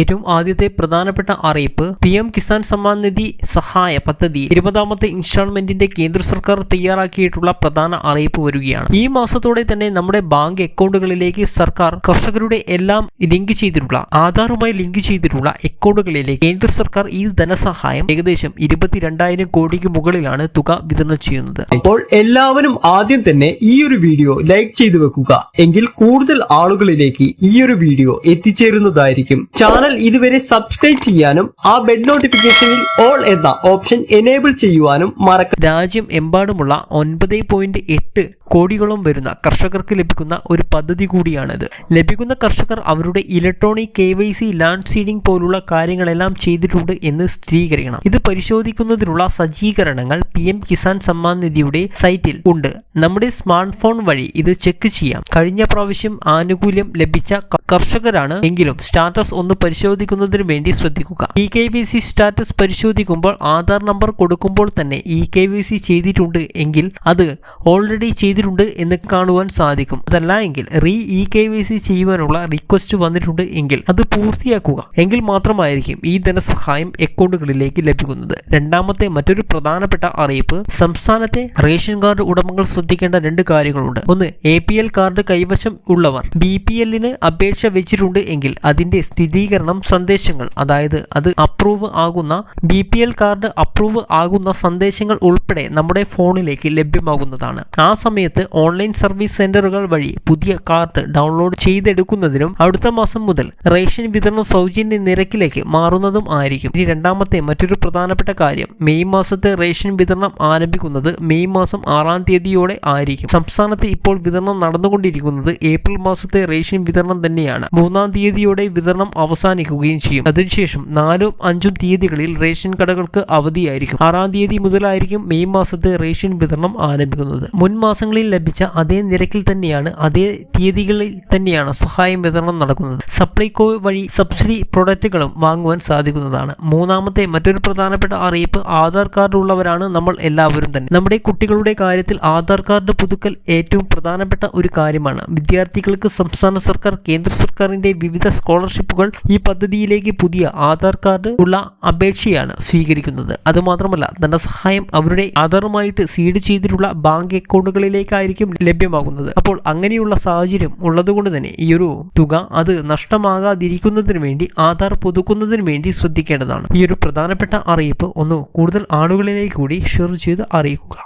ഏറ്റവും ആദ്യത്തെ പ്രധാനപ്പെട്ട അറിയിപ്പ് പി എം കിസാൻ സമ്മാൻ നിധി സഹായ പദ്ധതി. ഇരുപതാമത്തെ ഇൻസ്റ്റാൾമെന്റിന്റെ കേന്ദ്ര സർക്കാർ തയ്യാറാക്കിയിട്ടുള്ള പ്രധാന അറിയിപ്പ് വരികയാണ്. ഈ മാസത്തോടെ തന്നെ നമ്മുടെ ബാങ്ക് അക്കൗണ്ടുകളിലേക്ക് സർക്കാർ കർഷകരുടെ എല്ലാം ലിങ്ക് ചെയ്തിട്ടുള്ള ആധാറുമായി ലിങ്ക് ചെയ്തിട്ടുള്ള അക്കൗണ്ടുകളിലേക്ക് കേന്ദ്ര സർക്കാർ ഈ ധനസഹായം ഏകദേശം ഇരുപത്തിരണ്ടായിരം കോടിക്ക് മുകളിലാണ് തുക വിതരണം ചെയ്യുന്നത്. അപ്പോൾ എല്ലാവരും ആദ്യം തന്നെ ഈ ഒരു വീഡിയോ ലൈക്ക് ചെയ്തു വെക്കുക. എങ്കിൽ കൂടുതൽ ആളുകളിലേക്ക് ഈ ഒരു വീഡിയോ എത്തിച്ചേരുന്നതായിരിക്കും. ചാനൽ ഇതുവരെ സബ്സ്ക്രൈബ് ചെയ്യാനും ആ ബെഡ് നോട്ടിഫിക്കേഷനിൽ ഓൾ എന്ന ഓപ്ഷൻ എനേബിൾ ചെയ്യുവാനും മറക്ക രാജ്യം എമ്പാടുമുള്ള ഒൻപത് പോയിന്റ് എട്ട് കോടികളും വരുന്ന കർഷകർക്ക് ലഭിക്കുന്ന ഒരു പദ്ധതി കൂടിയാണിത്. ലഭിക്കുന്ന കർഷകർ അവരുടെ electronic K Y C land seeding പോലുള്ള കാര്യങ്ങളെല്ലാം ചെയ്തിട്ടുണ്ട് എന്ന് സ്ഥിരീകരിക്കണം. ഇത് പരിശോധിക്കുന്നതിനുള്ള സജ്ജീകരണങ്ങൾ പി എം കിസാൻ സമ്മാൻ നിധിയുടെ സൈറ്റിൽ ഉണ്ട്. നമ്മുടെ സ്മാർട്ട് ഫോൺ വഴി ഇത് ചെക്ക് ചെയ്യാം. കഴിഞ്ഞ പ്രാവശ്യം ആനുകൂല്യം ലഭിച്ച കർഷകരാണ് എങ്കിലും സ്റ്റാറ്റസ് ഒന്ന് പരിശോധിക്കുന്നതിന് വേണ്ടി ശ്രദ്ധിക്കുക. E K V C status പരിശോധിക്കുമ്പോൾ ആധാർ നമ്പർ കൊടുക്കുമ്പോൾ തന്നെ ഇ കെ വി സി ചെയ്തിട്ടുണ്ട് എങ്കിൽ അത് ഓൾറെഡി ചെയ്തിട്ടുണ്ട് എന്ന് കാണുവാൻ സാധിക്കും. അതല്ല എങ്കിൽ re e K V C ചെയ്യുവാനുള്ള റിക്വസ്റ്റ് വന്നിട്ടുണ്ട് എങ്കിൽ അത് പൂർത്തിയാക്കുക. എങ്കിൽ മാത്രമായിരിക്കും ഈ ധനസഹായം അക്കൗണ്ടുകളിലേക്ക് ലഭിക്കുന്നത്. രണ്ടാമത്തെ മറ്റൊരു പ്രധാനപ്പെട്ട അറിയിപ്പ് സംസ്ഥാനത്തെ റേഷൻ കാർഡ് ഉടമകൾ ശ്രദ്ധിക്കേണ്ട രണ്ട് കാര്യങ്ങളുണ്ട്. ഒന്ന് എ പി എൽ കാർഡ് കൈവശം ഉള്ളവർ. ബി പി എല്ലിന് അപേക്ഷ വെച്ചിട്ടുണ്ട് എങ്കിൽ അതിന്റെ സ്ഥിരീകരണം സന്ദേശങ്ങൾ അതായത് അത് അപ്രൂവ് ആകുന്ന B P L card approve ആകുന്ന സന്ദേശങ്ങൾ ഉൾപ്പെടെ നമ്മുടെ ഫോണിലേക്ക് ലഭ്യമാകുന്നതാണ്. ആ സമയത്ത് ഓൺലൈൻ സർവീസ് സെന്ററുകൾ വഴി പുതിയ കാർഡ് ഡൗൺലോഡ് ചെയ്തെടുക്കുന്നതിനും അടുത്ത മാസം മുതൽ റേഷൻ വിതരണം സൗജന്യ നിരക്കിലേക്ക് മാറുന്നതും ആയിരിക്കും. ഇനി രണ്ടാമത്തെ മറ്റൊരു പ്രധാനപ്പെട്ട കാര്യം മെയ് മാസത്തെ റേഷൻ വിതരണം ആരംഭിക്കുന്നത് മെയ് മാസം ആറാം തീയതിയോടെ ആയിരിക്കും. സംസ്ഥാനത്ത് ഇപ്പോൾ വിതരണം നടന്നുകൊണ്ടിരിക്കുന്നത് ഏപ്രിൽ മാസത്തെ റേഷൻ വിതരണം തന്നെയാണ്. മൂന്നാം തീയതിയോടെ വിതരണം അവസാനിക്കുകയും ചെയ്യും. അതിനുശേഷം നാലും അഞ്ചും തീയതികളിൽ റേഷൻ കടകൾക്ക് അവധിയായിരിക്കും. ആറാം തീയതി മുതലായിരിക്കും മെയ് മാസത്തെ റേഷൻ വിതരണം ആരംഭിക്കുന്നത്. മുൻ മാസങ്ങളിൽ ലഭിച്ച അതേ നിരക്കിൽ തന്നെയാണ് അതേ തീയതികളിൽ തന്നെയാണ് സഹായം വിതരണം നടക്കുന്നത്. സപ്ലൈകോ വഴി സബ്സിഡി പ്രൊഡക്റ്റുകളും വാങ്ങുവാൻ സാധിക്കുന്നതാണ്. മൂന്നാമത്തെ മറ്റൊരു പ്രധാനപ്പെട്ട അറിയിപ്പ് ആധാർ കാർഡ് ഉള്ളവരാണ് നമ്മൾ എല്ലാവരും തന്നെ. നമ്മുടെ കുട്ടികളുടെ കാര്യത്തിൽ ആധാർ കാർഡ് പുതുക്കൽ ഏറ്റവും പ്രധാനപ്പെട്ട ഒരു കാര്യമാണ്. വിദ്യാർത്ഥികൾക്ക് സംസ്ഥാന സർക്കാർ കേന്ദ്ര സർക്കാരിന്റെ വിവിധ സ്കോളർഷിപ്പുകൾ ഈ പദ്ധതിയിലേക്ക് പുതിയ ആധാർ കാർഡ് ഉള്ള അപേക്ഷയാണ് സ്വീകരിക്കുന്നത്. അതുമാത്രമല്ല ധനസഹായം അവരുടെ ആധാറുമായിട്ട് സീഡ് ചെയ്തിട്ടുള്ള ബാങ്ക് അക്കൗണ്ടുകളിലേക്കായിരിക്കും ലഭ്യമാകുന്നത്. അപ്പോൾ അങ്ങനെയുള്ള സാഹചര്യം ഉള്ളതുകൊണ്ട് തന്നെ ഈ ഒരു തുക അത് നഷ്ടമാകാതിരിക്കുന്നതിന് വേണ്ടി ആധാർ പുതുക്കുന്നതിന് വേണ്ടി ശ്രദ്ധിക്കേണ്ടതാണ്. ഈ ഒരു പ്രധാനപ്പെട്ട അറിയിപ്പ് ഒന്ന് കൂടുതൽ ആളുകളിലേക്ക് കൂടി ഷെയർ ചെയ്ത് അറിയിക്കുക.